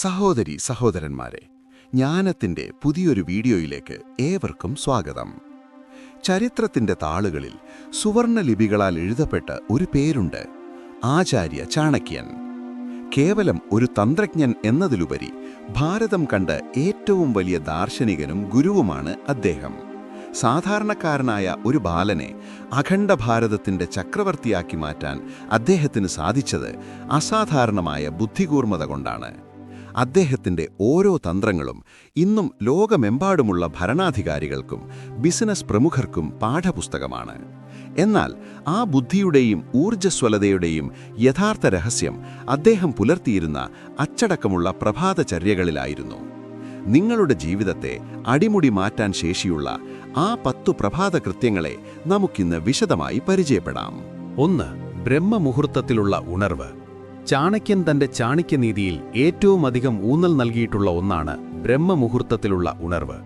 സഹോദരി സഹോദരന്മാരെ ജ്ഞാനത്തിന്റെ പുതിയൊരു വീഡിയോയിലേക്ക് ഏവർക്കും സ്വാഗതം. ചരിത്രത്തിന്റെ താളുകളിൽ സുവർണ ലിപികളാൽ എഴുതപ്പെട്ട ഒരു പേരുണ്ട് ആചാര്യ ചാണക്യൻ. കേവലം ഒരു തന്ത്രജ്ഞൻ എന്നതിലുപരി ഭാരതം കണ്ട ഏറ്റവും വലിയ ദാർശനികനും ഗുരുവുമാണ് അദ്ദേഹം. സാധാരണക്കാരനായ ഒരു ബാലനെ അഖണ്ഡ ഭാരതത്തിന്റെ ചക്രവർത്തിയാക്കി മാറ്റാൻ അദ്ദേഹത്തിന് സാധിച്ചത് അസാധാരണമായ ബുദ്ധികൂർമ്മത കൊണ്ടാണ്. അദ്ദേഹത്തിന്റെ ഓരോ തന്ത്രങ്ങളും ഇന്നും ലോകമെമ്പാടുമുള്ള ഭരണാധികാരികൾക്കും ബിസിനസ് പ്രമുഖർക്കും പാഠപുസ്തകമാണ്. എന്നാൽ ആ ബുദ്ധിയുടെയും ഊർജസ്വലതയുടെയും യഥാർത്ഥ രഹസ്യം അദ്ദേഹം പുലർത്തിയിരുന്ന അച്ചടക്കമുള്ള പ്രഭാതചര്യകളിലായിരുന്നു. നിങ്ങളുടെ ജീവിതത്തെ അടിമുടി മാറ്റാൻ ശേഷിയുള്ള ആ പത്തു പ്രഭാത കൃത്യങ്ങളെ നമുക്കിന്ന് വിശദമായി പരിചയപ്പെടാം. ഒന്ന് ബ്രഹ്മമുഹൂർത്തത്തിലുള്ള ഉണർവ്. ചാണക്യൻ തന്റെ ചാണക്യനീതിയിൽ ഏറ്റവും അധികം ഊന്നൽ നൽകിയിട്ടുള്ള ഒന്നാണ് ബ്രഹ്മമുഹൂർത്തത്തിലുള്ള ഉണർവ്.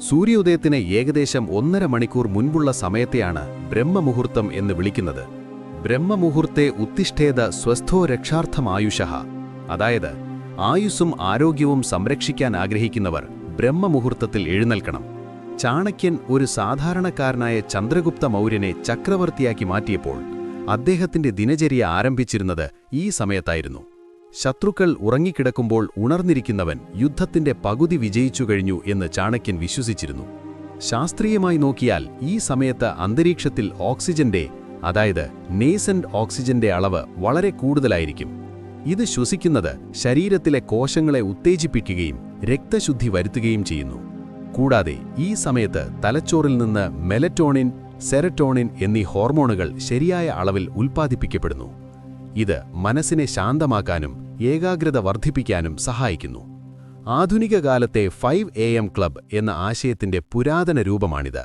സൂര്യോദയത്തിന് ഏകദേശം ഒന്നര മണിക്കൂർ മുൻപുള്ള സമയത്തെയാണ് ബ്രഹ്മമുഹൂർത്തം എന്ന് വിളിക്കുന്നത്. ബ്രഹ്മമുഹൂർത്തെ ഉത്തിഷ്ഠേത സ്വസ്ഥോ രക്ഷാർത്ഥമായുഷ അതായത് ആയുസ്സും ആരോഗ്യവും സംരക്ഷിക്കാൻ ആഗ്രഹിക്കുന്നവർ ബ്രഹ്മമുഹൂർത്തത്തിൽ എഴുന്നേൽക്കണം. ചാണക്യൻ ഒരു സാധാരണക്കാരനായ ചന്ദ്രഗുപ്ത മൗര്യനെ ചക്രവർത്തിയാക്കി മാറ്റിയപ്പോൾ അദ്ദേഹത്തിന്റെ ദിനചര്യ ആരംഭിച്ചിരുന്നത് ഈ സമയത്തായിരുന്നു. ശത്രുക്കൾ ഉറങ്ങിക്കിടക്കുമ്പോൾ ഉണർന്നിരിക്കുന്നവൻ യുദ്ധത്തിന്റെ പകുതി വിജയിച്ചു കഴിഞ്ഞു എന്ന് ചാണക്യൻ വിശ്വസിച്ചിരുന്നു. ശാസ്ത്രീയമായി നോക്കിയാൽ ഈ സമയത്ത് അന്തരീക്ഷത്തിൽ ഓക്സിജന്റെ അതായത് നേസന്റ് ഓക്സിജന്റെ അളവ് വളരെ കൂടുതലായിരിക്കും. ഇത് ശ്വസിക്കുന്നത് ശരീരത്തിലെ കോശങ്ങളെ ഉത്തേജിപ്പിക്കുകയും രക്തശുദ്ധി വരുത്തുകയും ചെയ്യുന്നു. കൂടാതെ ഈ സമയത്ത് തലച്ചോറിൽ നിന്ന് മെലറ്റോണിൻ സെറട്ടോണിൻ എന്നീ ഹോർമോണുകൾ ശരിയായ അളവിൽ ഉൽപ്പാദിപ്പിക്കപ്പെടുന്നു. ഇത് മനസ്സിനെ ശാന്തമാക്കാനും ഏകാഗ്രത വർദ്ധിപ്പിക്കാനും സഹായിക്കുന്നു. ആധുനിക കാലത്തെ ഫൈവ് എ എം ക്ലബ് എന്ന ആശയത്തിന്റെ പുരാതന രൂപമാണിത്.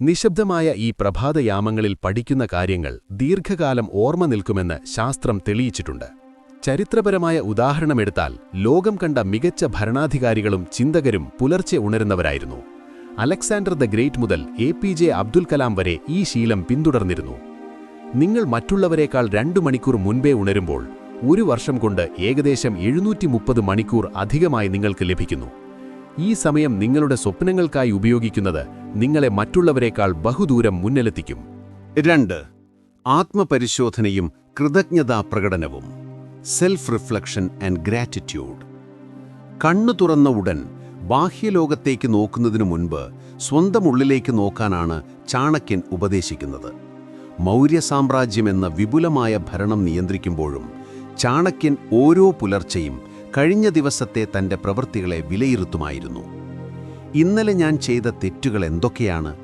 നിശബ്ദമായ ഈ പ്രഭാതയാമങ്ങളിൽ പഠിക്കുന്ന കാര്യങ്ങൾ ദീർഘകാലം ഓർമ്മ നിൽക്കുമെന്ന് ശാസ്ത്രം തെളിയിച്ചിട്ടുണ്ട്. ചരിത്രപരമായ ഉദാഹരണമെടുത്താൽ ലോകം കണ്ട മികച്ച ഭരണാധികാരികളും ചിന്തകരും പുലർച്ചെ ഉണരുന്നവരായിരുന്നു. അലക്സാണ്ടർ ദ ഗ്രേറ്റ് മുതൽ A P J Abdul Kalam വരെ ഈ ശീലം പിന്തുടർന്നിരുന്നു. നിങ്ങൾ മറ്റുള്ളവരെക്കാൾ രണ്ടു മണിക്കൂർ മുൻപേ ഉണരുമ്പോൾ ഒരു വർഷം കൊണ്ട് ഏകദേശം എഴുന്നൂറ്റി മുപ്പത് മണിക്കൂർ അധികമായി നിങ്ങൾക്ക് ലഭിക്കുന്നു. ഈ സമയം നിങ്ങളുടെ സ്വപ്നങ്ങൾക്കായി ഉപയോഗിക്കുന്നത് നിങ്ങളെ മറ്റുള്ളവരെക്കാൾ ബഹുദൂരം മുന്നിലെത്തിക്കും. രണ്ട് ആത്മപരിശോധനയും കൃതജ്ഞതാ പ്രകടനവും. Self reflection and gratitude. കണ്ണു തുറന്ന ഉടൻ ബാഹ്യലോകത്തേക്ക് നോക്കുന്നതിനു മുൻപ് സ്വന്തം ഉള്ളിലേക്ക് നോക്കാനാണ് ചാണക്യൻ ഉപദേശിക്കുന്നത്. മൗര്യ സാമ്രാജ്യം എന്ന വിപുലമായ ഭരണം നിയന്ത്രിക്കുമ്പോഴും ചാണക്യൻ ഓരോ പുലർച്ചെയും കഴിഞ്ഞ ദിവസത്തെ തന്റെ പ്രവൃത്തികളെ വിലയിരുത്തുമായിരുന്നു. ഇന്നലെ ഞാൻ ചെയ്ത തെറ്റുകൾ എന്തൊക്കെയാണ്?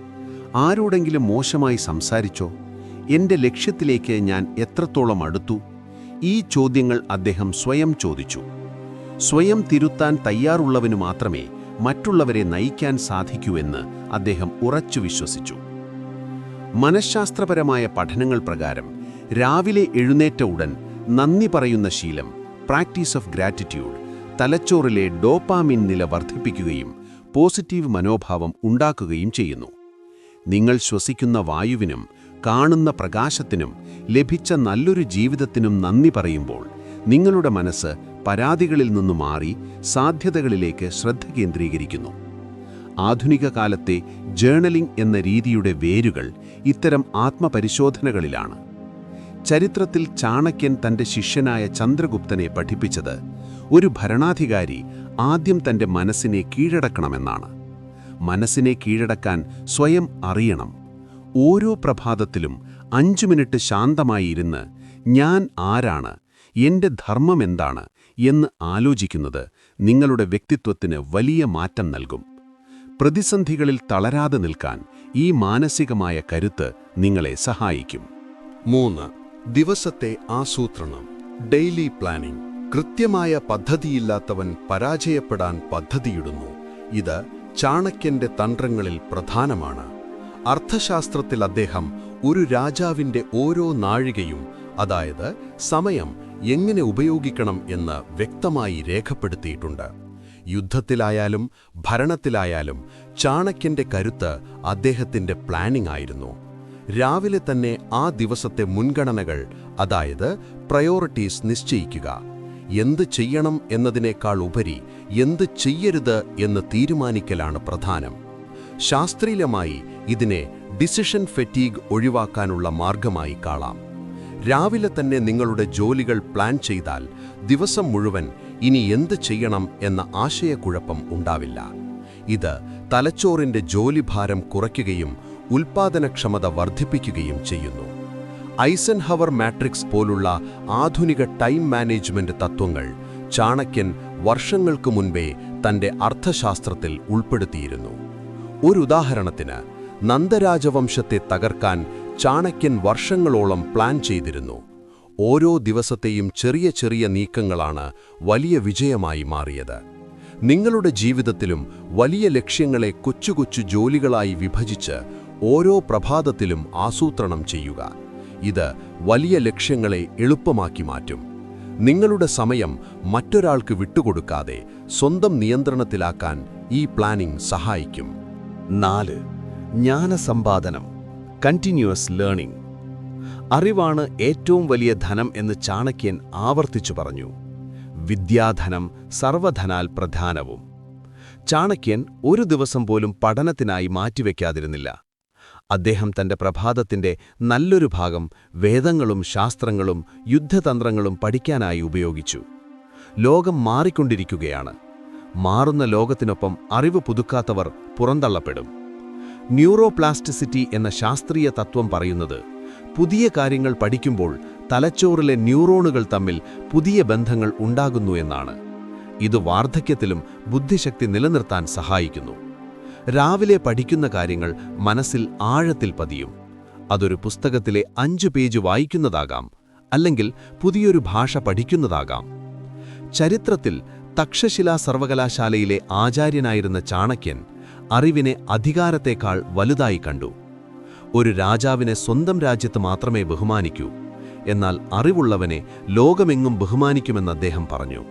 ആരോടെങ്കിലും മോശമായി സംസാരിച്ചോ? എന്റെ ലക്ഷ്യത്തിലേക്ക് ഞാൻ എത്രത്തോളം അടുത്തു? ഈ ചോദ്യങ്ങൾ അദ്ദേഹം സ്വയം ചോദിച്ചു. സ്വയം തിരുത്താൻ തയ്യാറുള്ളവനു മാത്രമേ മറ്റുള്ളവരെ നയിക്കാൻ സാധിക്കൂ എന്ന് അദ്ദേഹം ഉറച്ചു വിശ്വസിച്ചു. മനഃശാസ്ത്രപരമായ പഠനങ്ങൾ പ്രകാരം രാവിലെ എഴുന്നേറ്റ ഉടൻ നന്ദി പറയുന്ന ശീലം പ്രാക്ടീസ് ഓഫ് ഗ്രാറ്റിറ്റ്യൂഡ് തലച്ചോറിലെ ഡോപ്പാമിൻ നില വർദ്ധിപ്പിക്കുകയും പോസിറ്റീവ് മനോഭാവം ഉണ്ടാക്കുകയും ചെയ്യുന്നു. നിങ്ങൾ ശ്വസിക്കുന്ന വായുവിനും കാണുന്ന പ്രകാശത്തിനും ലഭിച്ച നല്ലൊരു ജീവിതത്തിനും നന്ദി പറയുമ്പോൾ നിങ്ങളുടെ മനസ്സ് പരാതികളിൽ നിന്നു മാറി സാധ്യതകളിലേക്ക് ശ്രദ്ധ കേന്ദ്രീകരിക്കുന്നു. ആധുനിക കാലത്തെ ജേണലിംഗ് എന്ന രീതിയുടെ വേരുകൾ ഇത്തരം ആത്മപരിശോധനകളിലാണ്. ചരിത്രത്തിൽ ചാണക്യൻ തന്റെ ശിഷ്യനായ ചന്ദ്രഗുപ്തനെ പഠിപ്പിച്ചത് ഒരു ഭരണാധികാരി ആദ്യം തന്റെ മനസ്സിനെ കീഴടക്കണമെന്നാണ്. മനസ്സിനെ കീഴടക്കാൻ സ്വയം അറിയണം. ഓരോ പ്രഭാതത്തിലും അഞ്ചു മിനിറ്റ് ശാന്തമായി ഇരുന്ന് ഞാൻ ആരാണ് എന്റെ ധർമ്മം എന്താണ് എന്ന് ആലോചിക്കുന്നത് നിങ്ങളുടെ വ്യക്തിത്വത്തിന് വലിയ മാറ്റം നൽകും. പ്രതിസന്ധികളിൽ തളരാതെ നിൽക്കാൻ ഈ മാനസികമായ കരുത്ത് നിങ്ങളെ സഹായിക്കും. മൂന്ന് ദിവസത്തെ ആസൂത്രണം. Daily planning. കൃത്യമായ പദ്ധതിയില്ലാത്തവൻ പരാജയപ്പെടാൻ പദ്ധതിയിടുന്നു. ഇത് ചാണക്യന്റെ തന്ത്രങ്ങളിൽ പ്രധാനമാണ്. അർത്ഥശാസ്ത്രത്തിൽ അദ്ദേഹം ഒരു രാജാവിന്റെ ഓരോ നാഴികയും അതായത് സമയം എങ്ങനെ ഉപയോഗിക്കണം എന്ന് വ്യക്തമായി രേഖപ്പെടുത്തിയിട്ടുണ്ട്. യുദ്ധത്തിലായാലും ഭരണത്തിലായാലും ചാണക്യന്റെ കരുത്ത് അദ്ദേഹത്തിന്റെ പ്ലാനിംഗ് ആയിരുന്നു. രാവിലെ തന്നെ ആ ദിവസത്തെ മുൻഗണനകൾ അതായത് പ്രയോറിറ്റീസ് നിശ്ചയിക്കുക. എന്ത് ചെയ്യണം എന്നതിനേക്കാൾ ഉപരി എന്ത് ചെയ്യരുത് എന്ന് തീരുമാനിക്കലാണ് പ്രധാനം. ശാസ്ത്രീയമായി ഇതിനെ ഡിസിഷൻ ഫെറ്റീഗ് ഒഴിവാക്കാനുള്ള മാർഗമായി കാണാം. രാവിലെ തന്നെ നിങ്ങളുടെ ജോലികൾ പ്ലാൻ ചെയ്താൽ ദിവസം മുഴുവൻ ഇനി എന്ത് ചെയ്യണം എന്ന ആശയക്കുഴപ്പം ഉണ്ടാവില്ല. ഇത് തലച്ചോറിന്റെ ജോലിഭാരം കുറയ്ക്കുകയും ഉൽപാദനക്ഷമത വർദ്ധിപ്പിക്കുകയും ചെയ്യുന്നു. ഐസൻഹവർ മാട്രിക്സ് പോലുള്ള ആധുനിക ടൈം മാനേജ്മെന്റ് തത്വങ്ങൾ ചാണക്യൻ വർഷങ്ങൾക്ക് മുൻപേ തന്റെ അർത്ഥശാസ്ത്രത്തിൽ ഉൾപ്പെടുത്തിയിരുന്നു. ഒരു ഉദാഹരണത്തിന് നന്ദരാജവംശത്തെ തകർക്കാൻ ചാണക്യൻ വർഷങ്ങളോളം പ്ലാൻ ചെയ്തിരുന്നു. ഓരോ ദിവസത്തെയും ചെറിയ ചെറിയ നീക്കങ്ങളാണ് വലിയ വിജയമായി മാറിയത്. നിങ്ങളുടെ ജീവിതത്തിലും വലിയ ലക്ഷ്യങ്ങളെ കൊച്ചു കൊച്ചു ജോലികളായി വിഭജിച്ച് ഓരോ പ്രഭാതത്തിലും ആസൂത്രണം ചെയ്യുക. ഇത് വലിയ ലക്ഷ്യങ്ങളെ എളുപ്പമാക്കി മാറ്റും. നിങ്ങളുടെ സമയം മറ്റൊരാൾക്ക് വിട്ടുകൊടുക്കാതെ സ്വന്തം നിയന്ത്രണത്തിലാക്കാൻ ഈ പ്ലാനിംഗ് സഹായിക്കും. നാല് ജ്ഞാനസമ്പാദനം. കണ്ടിന്യൂസ് ലേണിംഗ് അറിവാണ് ഏറ്റവും വലിയ ധനം എന്ന് ചാണക്യൻ ആവർത്തിച്ചു പറഞ്ഞു. വിദ്യാധനം സർവധനാൽ പ്രധാനവും. ചാണക്യൻ ഒരു ദിവസം പോലും പഠനത്തിനായി മാറ്റിവെക്കാതിരുന്നില്ല. അദ്ദേഹം തന്റെ പ്രഭാതത്തിന്റെ നല്ലൊരു ഭാഗം വേദങ്ങളും ശാസ്ത്രങ്ങളും യുദ്ധതന്ത്രങ്ങളും പഠിക്കാനായി ഉപയോഗിച്ചു. ലോകം മാറിക്കൊണ്ടിരിക്കുകയാണ്. മാറുന്ന ലോകത്തിനൊപ്പം അറിവ് പുതുക്കാത്തവർ പുറന്തള്ളപ്പെടും. ന്യൂറോപ്ലാസ്റ്റിസിറ്റി എന്ന ശാസ്ത്രീയ തത്വം പറയുന്നത് പുതിയ കാര്യങ്ങൾ പഠിക്കുമ്പോൾ തലച്ചോറിലെ ന്യൂറോണുകൾ തമ്മിൽ പുതിയ ബന്ധങ്ങൾ ഉണ്ടാകുന്നു എന്നാണ്. ഇത് വാർദ്ധക്യത്തിലും ബുദ്ധിശക്തി നിലനിർത്താൻ സഹായിക്കുന്നു. രാവിലെ പഠിക്കുന്ന കാര്യങ്ങൾ മനസ്സിൽ ആഴത്തിൽ പതിയും. അതൊരു പുസ്തകത്തിലെ അഞ്ചു പേജ് വായിക്കുന്നതാകാം അല്ലെങ്കിൽ പുതിയൊരു ഭാഷ പഠിക്കുന്നതാകാം. ചരിത്രത്തിൽ തക്ഷശിലാ സർവകലാശാലയിലെ ആചാര്യനായിരുന്ന ചാണക്യൻ അറിവിനെ അധികാരത്തേക്കാൾ വലുതായി കണ്ടു. ഒരു രാജാവിനെ സ്വന്തം രാജ്യത്ത് മാത്രമേ ബഹുമാനിക്കൂ. എന്നാൽ അറിവുള്ളവനെ ലോകമെങ്ങും ബഹുമാനിക്കുമെന്ന് അദ്ദേഹം പറഞ്ഞു.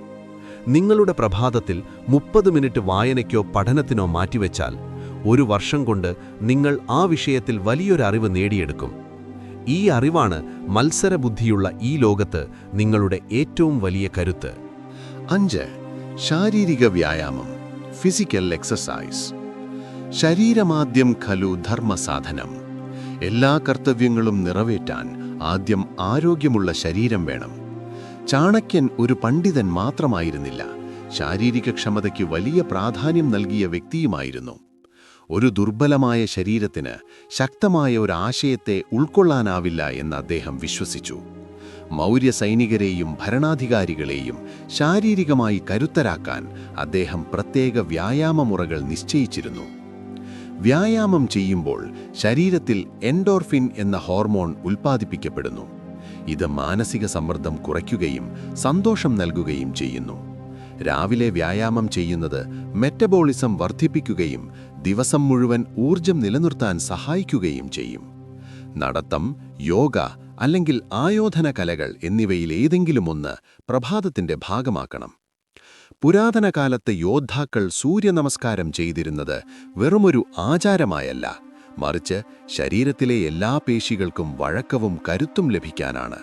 നിങ്ങളുടെ പ്രഭാതത്തിൽ മുപ്പത് മിനിറ്റ് വായനയ്ക്കോ പഠനത്തിനോ മാറ്റിവെച്ചാൽ ഒരു വർഷം കൊണ്ട് നിങ്ങൾ ആ വിഷയത്തിൽ വലിയൊരു അറിവ് നേടിയെടുക്കും. ഈ അറിവാണ് മത്സരബുദ്ധിയുള്ള ഈ ലോകത്ത് നിങ്ങളുടെ ഏറ്റവും വലിയ കരുത്ത്. അഞ്ച്. ശാരീരിക വ്യായാമം. ഫിസിക്കൽ എക്സസൈസ് ശരീരമാദ്യം ഖലു ധർമ്മസാധനം. എല്ലാ കർത്തവ്യങ്ങളും നിറവേറ്റാൻ ആദ്യം ആരോഗ്യമുള്ള ശരീരം വേണം. ചാണക്യൻ ഒരു പണ്ഡിതൻ മാത്രമായിരുന്നില്ല. ശാരീരിക ക്ഷമതയ്ക്ക് വലിയ പ്രാധാന്യം നൽകിയ വ്യക്തിയുമായിരുന്നു. ഒരു ദുർബലമായ ശരീരത്തിന് ശക്തമായ ഒരു ആശയത്തെ ഉൾക്കൊള്ളാനാവില്ല എന്ന് അദ്ദേഹം വിശ്വസിച്ചു. മൗര്യ സൈനികരെയും ഭരണാധികാരികളെയും ശാരീരികമായി കരുത്തരാക്കാൻ അദ്ദേഹം പ്രത്യേക വ്യായാമമുറകൾ നിശ്ചയിച്ചിരുന്നു. വ്യായാമം ചെയ്യുമ്പോൾ ശരീരത്തിൽ എൻഡോർഫിൻ എന്ന ഹോർമോൺ ഉൽപ്പാദിപ്പിക്കപ്പെടുന്നു. ഇത് മാനസിക സമ്മർദ്ദം കുറയ്ക്കുകയും സന്തോഷം നൽകുകയും ചെയ്യുന്നു. രാവിലെ വ്യായാമം ചെയ്യുന്നത് മെറ്റബോളിസം വർദ്ധിപ്പിക്കുകയും ദിവസം മുഴുവൻ ഊർജം നിലനിർത്താൻ സഹായിക്കുകയും ചെയ്യും. നടത്തം യോഗ അല്ലെങ്കിൽ ആയോധന കലകൾ ഒന്ന് പ്രഭാതത്തിന്റെ ഭാഗമാക്കണം. പുരാതന കാലത്ത് യോദ്ധാക്കൾ സൂര്യനമസ്കാരം ചെയ്തിരുന്നത് വെറുമൊരു ആചാരമായല്ല. മറിച്ച് ശരീരത്തിലെ എല്ലാ പേശികൾക്കും വഴക്കവും കരുത്തും ലഭിക്കാനാണ്.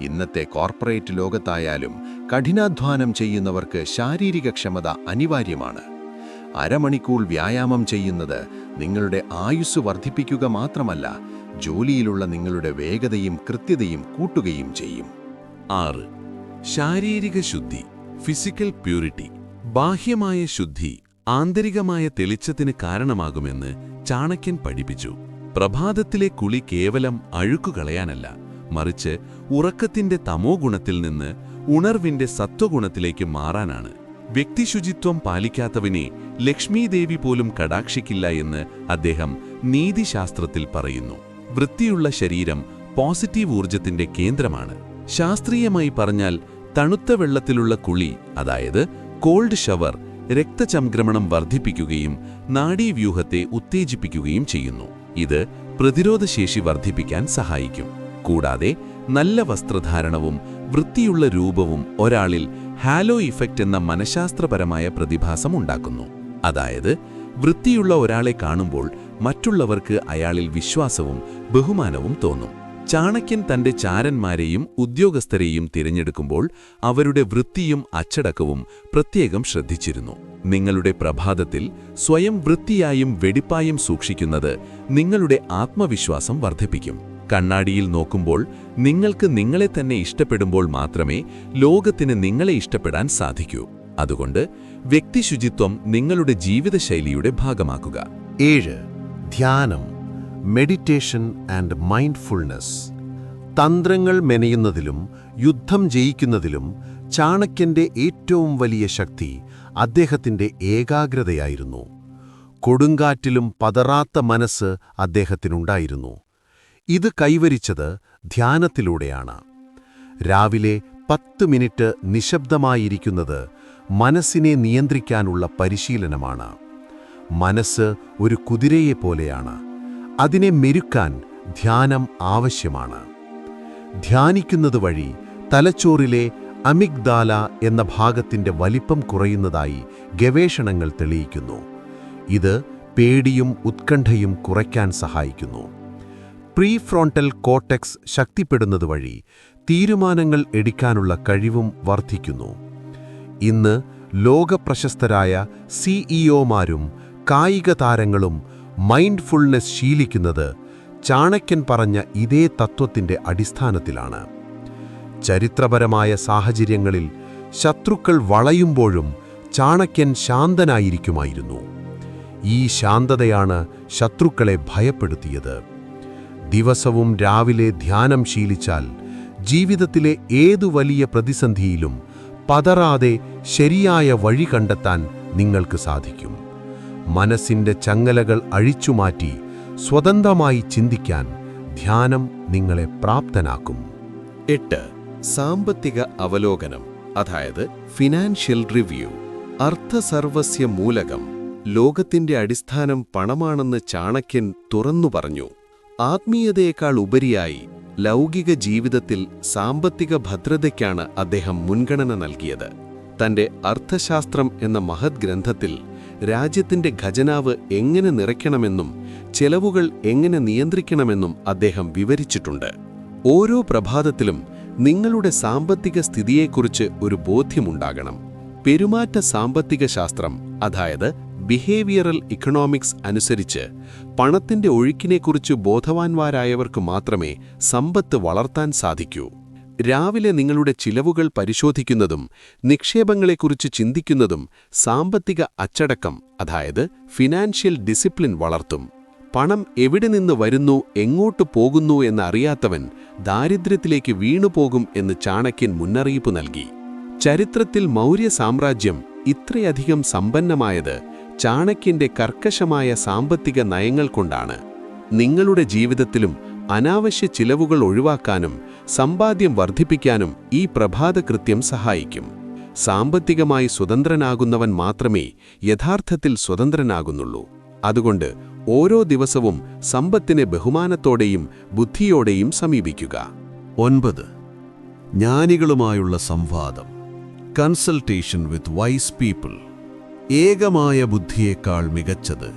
ഇന്നത്തെ കോർപ്പറേറ്റ് ലോകത്തായാലും കഠിനാധ്വാനം ചെയ്യുന്നവർക്ക് ശാരീരിക ക്ഷമത അനിവാര്യമാണ്. അരമണിക്കൂർ വ്യായാമം ചെയ്യുന്നത് നിങ്ങളുടെ ആയുസ് വർദ്ധിപ്പിക്കുക മാത്രമല്ല ജോലിയിലുള്ള നിങ്ങളുടെ വേഗതയും കൃത്യതയും കൂട്ടുകയും ചെയ്യും. ആറ്. ശാരീരിക ശുദ്ധി. ഫിസിക്കൽ പ്യൂരിറ്റി ബാഹ്യമായ ശുദ്ധി ആന്തരികമായ തെളിച്ചത്തിന് കാരണമാകുമെന്ന് ചാണക്യൻ പഠിപ്പിച്ചു. പ്രഭാതത്തിലെ കുളി കേവലം അഴുക്കുകളയാനല്ല മറിച്ച് ഉറക്കത്തിന്റെ തമോ ഗുണത്തിൽ നിന്ന് ഉണർവിന്റെ സത്വഗുണത്തിലേക്ക് മാറാനാണ്. വ്യക്തിശുചിത്വം പാലിക്കാത്തവനെ ലക്ഷ്മീദേവി പോലും കടാക്ഷിക്കില്ല എന്ന് അദ്ദേഹം നീതിശാസ്ത്രത്തിൽ പറയുന്നു. വൃത്തിയുള്ള ശരീരം പോസിറ്റീവ് ഊർജത്തിന്റെ കേന്ദ്രമാണ്. ശാസ്ത്രീയമായി പറഞ്ഞാൽ തണുത്ത വെള്ളത്തിലുള്ള കുളി അതായത് കോൾഡ് ഷവർ രക്തചംക്രമണം വർദ്ധിപ്പിക്കുകയും നാഡീവ്യൂഹത്തെ ഉത്തേജിപ്പിക്കുകയും ചെയ്യുന്നു. ഇത് പ്രതിരോധശേഷി വർദ്ധിപ്പിക്കാൻ സഹായിക്കും. കൂടാതെ നല്ല വസ്ത്രധാരണവും വൃത്തിയുള്ള രൂപവും ഒരാളിൽ ഹാലോ ഇഫക്റ്റ് എന്ന മനഃശാസ്ത്രപരമായ പ്രതിഭാസം ഉണ്ടാക്കുന്നു. അതായത് വൃത്തിയുള്ള ഒരാളെ കാണുമ്പോൾ മറ്റുള്ളവർക്ക് അയാളിൽ വിശ്വാസവും ബഹുമാനവും തോന്നും. ചാണക്യൻ തന്റെ ചാരന്മാരെയും ഉദ്യോഗസ്ഥരെയും തിരഞ്ഞെടുക്കുമ്പോൾ അവരുടെ വൃത്തിയും അച്ചടക്കവും പ്രത്യേകം ശ്രദ്ധിച്ചിരുന്നു. നിങ്ങളുടെ പ്രഭാതത്തിൽ സ്വയം വൃത്തിയായും വെടിപ്പായും സൂക്ഷിക്കുന്നത് നിങ്ങളുടെ ആത്മവിശ്വാസം വർദ്ധിപ്പിക്കും. കണ്ണാടിയിൽ നോക്കുമ്പോൾ നിങ്ങൾക്ക് നിങ്ങളെ തന്നെ ഇഷ്ടപ്പെടുമ്പോൾ മാത്രമേ ലോകത്തിന് നിങ്ങളെ ഇഷ്ടപ്പെടാൻ സാധിക്കൂ. അതുകൊണ്ട് വ്യക്തിശുചിത്വം നിങ്ങളുടെ ജീവിതശൈലിയുടെ ഭാഗമാക്കുക. ഏഴ്. ധ്യാനം. മെഡിറ്റേഷൻ ആൻഡ് മൈൻഡ്ഫുൾനെസ് തന്ത്രങ്ങൾ മെനയുന്നതിലും യുദ്ധം ജയിക്കുന്നതിലും ചാണക്യന്റെ ഏറ്റവും വലിയ ശക്തി അദ്ദേഹത്തിന്റെ ഏകാഗ്രതയായിരുന്നു. കൊടുങ്കാറ്റിലും പതറാത്ത മനസ്സ് അദ്ദേഹത്തിനുണ്ടായിരുന്നു. ഇത് കൈവരിച്ചത് ധ്യാനത്തിലൂടെയാണ്. രാവിലെ പത്ത് മിനിറ്റ് നിശബ്ദമായിരിക്കുന്നത് മനസ്സിനെ നിയന്ത്രിക്കാനുള്ള പരിശീലനമാണ്. മനസ്സ് ഒരു കുതിരയെപ്പോലെയാണ്. അതിനെ മെരുക്കാൻ ധ്യാനം ആവശ്യമാണ്. ധ്യാനിക്കുന്നത് വഴി തലച്ചോറിലെ അമിഗ്ദാല എന്ന ഭാഗത്തിന്റെ വലിപ്പം കുറയുന്നതായി ഗവേഷണങ്ങൾ തെളിയിക്കുന്നു. ഇത് പേടിയും ഉത്കണ്ഠയും കുറയ്ക്കാൻ സഹായിക്കുന്നു. പ്രീ ഫ്രോണ്ടൽ കോട്ടെക്സ് ശക്തിപ്പെടുന്നത് വഴി തീരുമാനങ്ങൾ എടുക്കാനുള്ള കഴിവും വർദ്ധിക്കുന്നു. ഇന്ന് ലോകപ്രശസ്തരായ സിഇഒമാരും കായിക താരങ്ങളും മൈൻഡ്ഫുൾനെസ് ശീലിക്കുന്നത് ചാണക്യൻ പറഞ്ഞ ഇതേ തത്വത്തിന്റെ അടിസ്ഥാനത്തിലാണ്. ചരിത്രപരമായ സാഹചര്യങ്ങളിൽ ശത്രുക്കൾ വളയുമ്പോഴും ചാണക്യൻ ശാന്തനായിരിക്കുമായിരുന്നു. ഈ ശാന്തതയാണ് ശത്രുക്കളെ ഭയപ്പെടുത്തിയത്. ദിവസവും രാവിലെ ധ്യാനം ശീലിച്ചാൽ ജീവിതത്തിലെ ഏതു വലിയ പ്രതിസന്ധിയിലും പതറാതെ ശരിയായ വഴി കണ്ടെത്താൻ നിങ്ങൾക്ക് സാധിക്കും. മനസ്സിന്റെ ചങ്ങലകൾ അഴിച്ചുമാറ്റി സ്വതന്ത്രമായി ചിന്തിക്കാൻ ധ്യാനം നിങ്ങളെ പ്രാപ്തനാക്കും. എട്ട്. സാമ്പത്തിക അവലോകനം അതായത് ഫിനാൻഷ്യൽ റിവ്യൂ. അർത്ഥസർവസ്യ മൂലകം ലോകത്തിന്റെ അടിസ്ഥാനം പണമാണെന്ന് ചാണക്യൻ തുറന്നു പറഞ്ഞു. ആത്മീയതയേക്കാൾ ഉപരിയായി ലൗകിക ജീവിതത്തിൽ സാമ്പത്തിക ഭദ്രതയ്ക്കാണ് അദ്ദേഹം മുൻഗണന നൽകിയത്. തന്റെ അർത്ഥശാസ്ത്രം എന്ന മഹത് ഗ്രന്ഥത്തിൽ രാജ്യത്തിന്റെ ഖജനാവ് എങ്ങനെ നിറയ്ക്കണമെന്നും ചെലവുകൾ എങ്ങനെ നിയന്ത്രിക്കണമെന്നും അദ്ദേഹം വിവരിച്ചിട്ടുണ്ട്. ഓരോ പ്രഭാതത്തിലും നിങ്ങളുടെ സാമ്പത്തിക സ്ഥിതിയെക്കുറിച്ച് ഒരു ബോധ്യമുണ്ടാകണം. പെരുമാറ്റ സാമ്പത്തിക ശാസ്ത്രം അതായത് ബിഹേവിയറൽ ഇക്കണോമിക്സ് അനുസരിച്ച് പണത്തിന്റെ ഒഴുക്കിനെക്കുറിച്ച് ബോധവാന്മാരായവർക്ക് മാത്രമേ സമ്പത്ത് വളർത്താൻ സാധിക്കൂ. രാവിലെ നിങ്ങളുടെ ചിലവുകൾ പരിശോധിക്കുന്നതും നിക്ഷേപങ്ങളെക്കുറിച്ച് ചിന്തിക്കുന്നതും സാമ്പത്തിക അച്ചടക്കം അതായത് ഫിനാൻഷ്യൽ ഡിസിപ്ലിൻ വളർത്തും. പണം എവിടെ നിന്ന് വരുന്നു എങ്ങോട്ട് പോകുന്നു എന്നറിയാത്തവൻ ദാരിദ്ര്യത്തിലേക്ക് വീണുപോകും എന്ന് ചാണക്യൻ മുന്നറിയിപ്പ് നൽകി. ചരിത്രത്തിൽ മൗര്യ സാമ്രാജ്യം ഇത്രയധികം സമ്പന്നമായത് ചാണക്യന്റെ കർക്കശമായ സാമ്പത്തിക നയങ്ങൾ കൊണ്ടാണ്. നിങ്ങളുടെ ജീവിതത്തിലും അനാവശ്യ ചിലവുകൾ ഒഴിവാക്കാനും സമ്പാദ്യം വർദ്ധിപ്പിക്കാനും ഈ പ്രഭാതകൃത്യം സഹായിക്കും. സാമ്പത്തികമായി സ്വതന്ത്രനാകുന്നവൻ മാത്രമേ യഥാർത്ഥത്തിൽ സ്വതന്ത്രനാകുന്നുള്ളൂ. അതുകൊണ്ട് ഓരോ ദിവസവും സമ്പത്തിനെ ബഹുമാനത്തോടെയും ബുദ്ധിയോടെയും സമീപിക്കുക. ഒൻപത്. ജ്ഞാനികളുമായുള്ള സംവാദം. Consultation with wise people. ഏകമായ ബുദ്ധിയേക്കാൾ മികച്ചത്.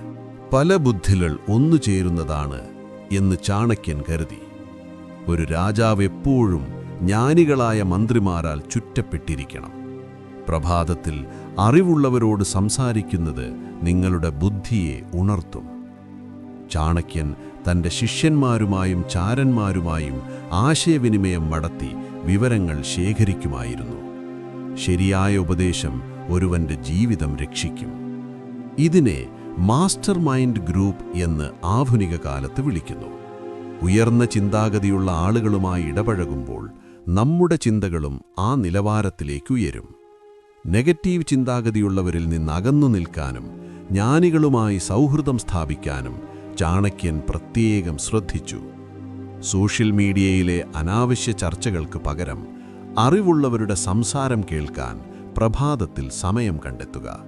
പല ബുദ്ധികൾ ഒന്നുചേരുന്നതാണ് എന്ന് ചാണക്യൻ കരുതി. ഒരു രാജാവ് എപ്പോഴും ജ്ഞാനികളായ മന്ത്രിമാരാൽ ചുറ്റപ്പെട്ടിരിക്കണം. പ്രഭാതത്തിൽ അറിവുള്ളവരോട് സംസാരിക്കുന്നത് നിങ്ങളുടെ ബുദ്ധിയെ ഉണർത്തും. ചാണക്യൻ തന്റെ ശിഷ്യന്മാരുമായും ചാരന്മാരുമായും ആശയവിനിമയം നടത്തി വിവരങ്ങൾ ശേഖരിക്കുമായിരുന്നു. ശരിയായ ഉപദേശം ഒരുവന്റെ ജീവിതം രക്ഷിക്കും. ഇതിനെ മാസ്റ്റർ മൈൻഡ് ഗ്രൂപ്പ് എന്ന് ആധുനിക കാലത്ത് വിളിക്കുന്നു. ഉയർന്ന ചിന്താഗതിയുള്ള ആളുകളുമായി ഇടപഴകുമ്പോൾ നമ്മുടെ ചിന്തകളും ആ നിലവാരത്തിലേക്ക് ഉയരും. നെഗറ്റീവ് ചിന്താഗതിയുള്ളവരിൽ നിന്ന് അകന്നു നിൽക്കാനും ജ്ഞാനികളുമായി സൗഹൃദം സ്ഥാപിക്കാനും ചാണക്യൻ പ്രത്യേകം ശ്രദ്ധിച്ചു. സോഷ്യൽ മീഡിയയിലെ അനാവശ്യ ചർച്ചകൾക്ക് പകരം അറിവുള്ളവരുടെ സംസാരം കേൾക്കാൻ പ്രഭാതത്തിൽ സമയം കണ്ടെത്തുക.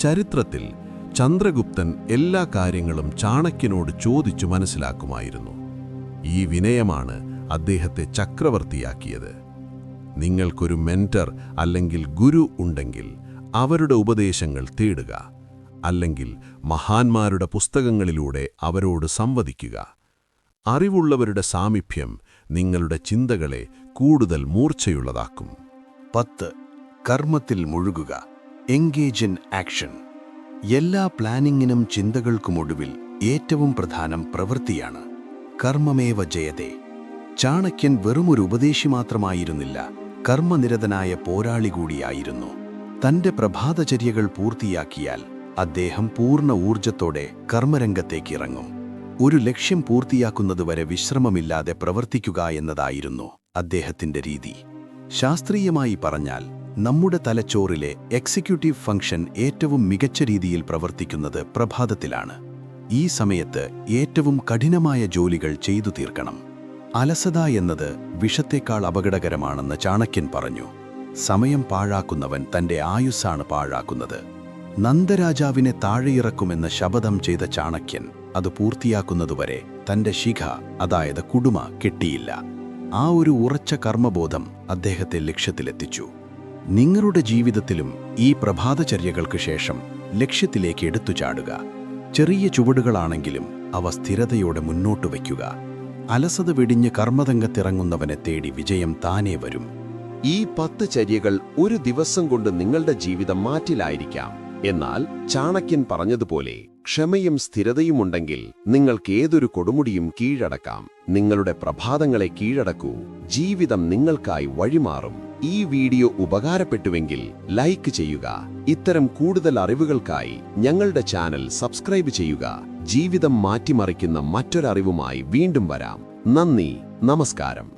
ചരിത്രത്തിൽ ചന്ദ്രഗുപ്തൻ എല്ലാ കാര്യങ്ങളും ചാണക്യനോട് ചോദിച്ചു മനസ്സിലാക്കുമായിരുന്നു. ഈ വിനയമാണ് അദ്ദേഹത്തെ ചക്രവർത്തിയാക്കിയത്. നിങ്ങൾക്കൊരു മെന്റർ അല്ലെങ്കിൽ ഗുരു ഉണ്ടെങ്കിൽ അവരുടെ ഉപദേശങ്ങൾ തേടുക അല്ലെങ്കിൽ മഹാന്മാരുടെ പുസ്തകങ്ങളിലൂടെ അവരോട് സംവദിക്കുക. അറിവുള്ളവരുടെ സാമീപ്യം നിങ്ങളുടെ ചിന്തകളെ കൂടുതൽ മൂർച്ചയുള്ളതാക്കും. പത്ത്. കർമ്മത്തിൽ മുഴുകുക. Engage in action. എല്ലാ പ്ലാനിങ്ങിനും ചിന്തകൾക്കുമൊടുവിൽ ഏറ്റവും പ്രധാനം പ്രവൃത്തിയാണ്. കർമ്മമേവ ജയതേ. ചാണക്യൻ വെറുമൊരു ഉപദേശി മാത്രമായിരുന്നില്ല. കർമ്മനിരതനായ പോരാളി കൂടിയായിരുന്നു. തന്റെ പ്രഭാതചര്യകൾ പൂർത്തിയാക്കിയാൽ അദ്ദേഹം പൂർണ ഊർജത്തോടെ കർമ്മരംഗത്തേക്ക് ഇറങ്ങും ഒരു ലക്ഷ്യം പൂർത്തിയാക്കുന്നതുവരെ വിശ്രമമില്ലാതെ പ്രവർത്തിക്കുക എന്നതായിരുന്നു അദ്ദേഹത്തിന്റെ രീതി. ശാസ്ത്രീയമായി പറഞ്ഞാൽ നമ്മുടെ തലച്ചോറിലെ എക്സിക്യൂട്ടീവ് ഫംഗ്ഷൻ ഏറ്റവും മികച്ച രീതിയിൽ പ്രവർത്തിക്കുന്നത് പ്രഭാതത്തിലാണ്. ഈ സമയത്ത് ഏറ്റവും കഠിനമായ ജോലികൾ ചെയ്തു തീർക്കണം. അലസത എന്നത് വിഷത്തേക്കാൾ അപകടകരമാണെന്ന് ചാണക്യൻ പറഞ്ഞു. സമയം പാഴാക്കുന്നവൻ തന്റെ ആയുസ്സാണ് പാഴാക്കുന്നത്. നന്ദരാജാവിനെ താഴെയിറക്കുമെന്ന് ശപഥം ചെയ്ത ചാണക്യൻ അത് പൂർത്തിയാക്കുന്നതുവരെ തന്റെ ശിഖ അതായത് കുടുമ കെട്ടിയില്ല. ആ ഒരു ഉറച്ച കർമ്മബോധം അദ്ദേഹത്തെ ലക്ഷ്യത്തിലെത്തിച്ചു. നിങ്ങളുടെ ജീവിതത്തിലും ഈ പ്രഭാതചര്യകൾക്ക് ശേഷം ലക്ഷ്യത്തിലേക്ക് എടുത്തു ചാടുക ചെറിയ ചുവടുകളാണെങ്കിലും അവ സ്ഥിരതയോടെ മുന്നോട്ട് വയ്ക്കുക. അലസത വെടിഞ്ഞ് കർമ്മതംഗത്തിറങ്ങുന്നവനെ തേടി വിജയം താനേ വരും. ഈ പത്ത് ചര്യകൾ ഒരു ദിവസം കൊണ്ട് നിങ്ങളുടെ ജീവിതം മാറ്റിലായിരിക്കാം. എന്നാൽ ചാണക്യൻ പറഞ്ഞതുപോലെ ക്ഷമയും സ്ഥിരതയുമുണ്ടെങ്കിൽ നിങ്ങൾക്ക് ഏതൊരു കൊടുമുടിയും കീഴടക്കാം. നിങ്ങളുടെ പ്രഭാതങ്ങളെ കീഴടക്കൂ. ജീവിതം നിങ്ങൾക്കായി വഴിമാറും. ഈ വീഡിയോ ഉപകാരപ്പെട്ടുവെങ്കിൽ ലൈക്ക് ചെയ്യുക. ഇത്തരം കൂടുതൽ അറിവുകൾക്കായി ഞങ്ങളുടെ ചാനൽ സബ്സ്ക്രൈബ് ചെയ്യുക. ജീവിതം മാറ്റിമറിക്കുന്ന മറ്റൊരറിവുമായി വീണ്ടും വരാം. നന്ദി. നമസ്കാരം.